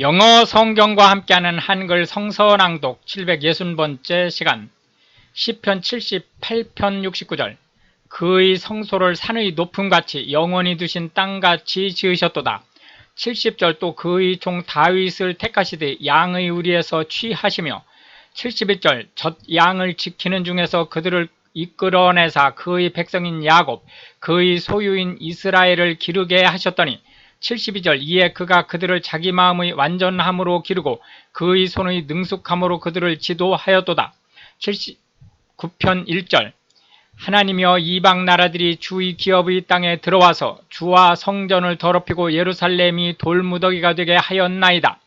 영어 성경과 함께하는 한글 성서낭독 760번째 시간 시편 78편 69절 그의 성소를 산의 높음같이 영원히 두신 땅같이 지으셨도다. 70절 또 그의 종 다윗을 택하시되 양의 우리에서 취하시며 71절 젖 양을 지키는 중에서 그들을 이끌어내사 그의 백성인 야곱 그의 소유인 이스라엘을 기르게 하셨더니 72절 이에 그가 그들을 자기 마음의 완전함으로 기르고 그의 손의 능숙함으로 그들을 지도하였도다. 79편 1절 하나님이여 이방 나라들이 주의 기업의 땅에 들어와서 주와 성전을 더럽히고 예루살렘이 돌무더기가 되게 하였나이다.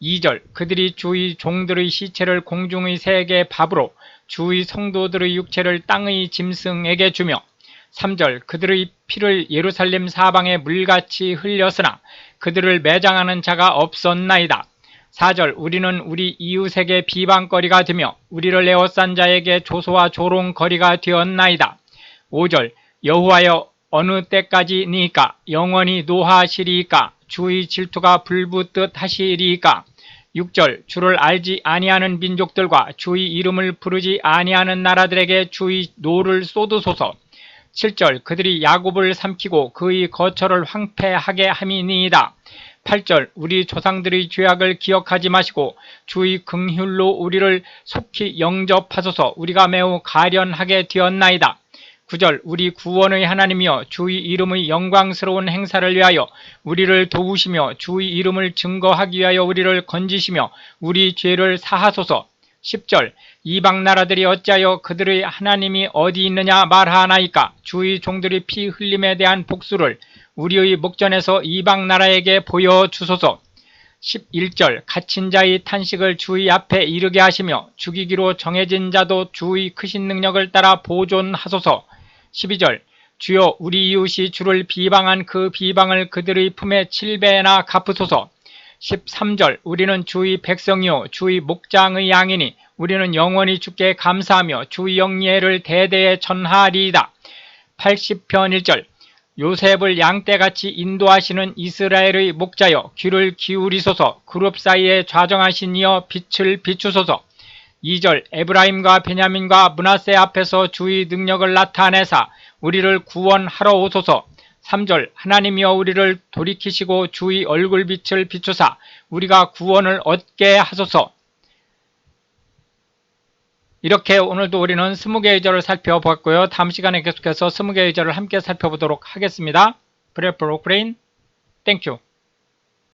2절 그들이 주의 종들의 시체를 공중의 새에게 밥으로 주의 성도들의 육체를 땅의 짐승에게 주며 3절 그들의 피를 예루살렘 사방에 물같이 흘렸으나 그들을 매장하는 자가 없었나이다. 4절 우리는 우리 이웃에게 비방거리가 되며 우리를 에워싼 자에게 조소와 조롱거리가 되었나이다. 5절 여호와여 어느 때까지니까 영원히 노하시리이까 주의 질투가 불붙듯 하시리이까 6절 주를 알지 아니하는 민족들과 주의 이름을 부르지 아니하는 나라들에게 주의 노를 쏟으소서 7절 그들이 야곱을 삼키고 그의 거처를 황폐하게 함이니이다. 8절 우리 조상들의 죄악을 기억하지 마시고 주의 긍휼로 우리를 속히 영접하소서 우리가 매우 가련하게 되었나이다. 9절 우리 구원의 하나님이여 주의 이름의 영광스러운 행사를 위하여 우리를 도우시며 주의 이름을 증거하기 위하여 우리를 건지시며 우리 죄를 사하소서 10절 이방 나라들이 어찌하여 그들의 하나님이 어디 있느냐 말하나이까? 주의 종들이 피 흘림에 대한 복수를 우리의 목전에서 이방 나라에게 보여 주소서. 11절 갇힌 자의 탄식을 주의 앞에 이르게 하시며 죽이기로 정해진 자도 주의 크신 능력을 따라 보존하소서. 12절 주여 우리 이웃이 주를 비방한 그 비방을 그들의 품에 7배나 갚으소서 13절 우리는 주의 백성이요 주의 목장의 양이니 우리는 영원히 주께 감사하며 주의 영예를 대대에 전하리이다. 80편 1절 요셉을 양떼같이 인도하시는 이스라엘의 목자여 귀를 기울이소서 그룹 사이에 좌정하신 이여 빛을 비추소서 2절 에브라임과 베냐민과 문하세 앞에서 주의 능력을 나타내사 우리를 구원하러 오소서 3절 하나님이여 우리를 돌이키시고 주의 얼굴빛을 비추사 우리가 구원을 얻게 하소서 이렇게 오늘도 우리는 20개의 절을 살펴보았고요. 다음 시간에 계속해서 20개의 절을 함께 살펴보도록 하겠습니다. 프레프로 프레인 땡큐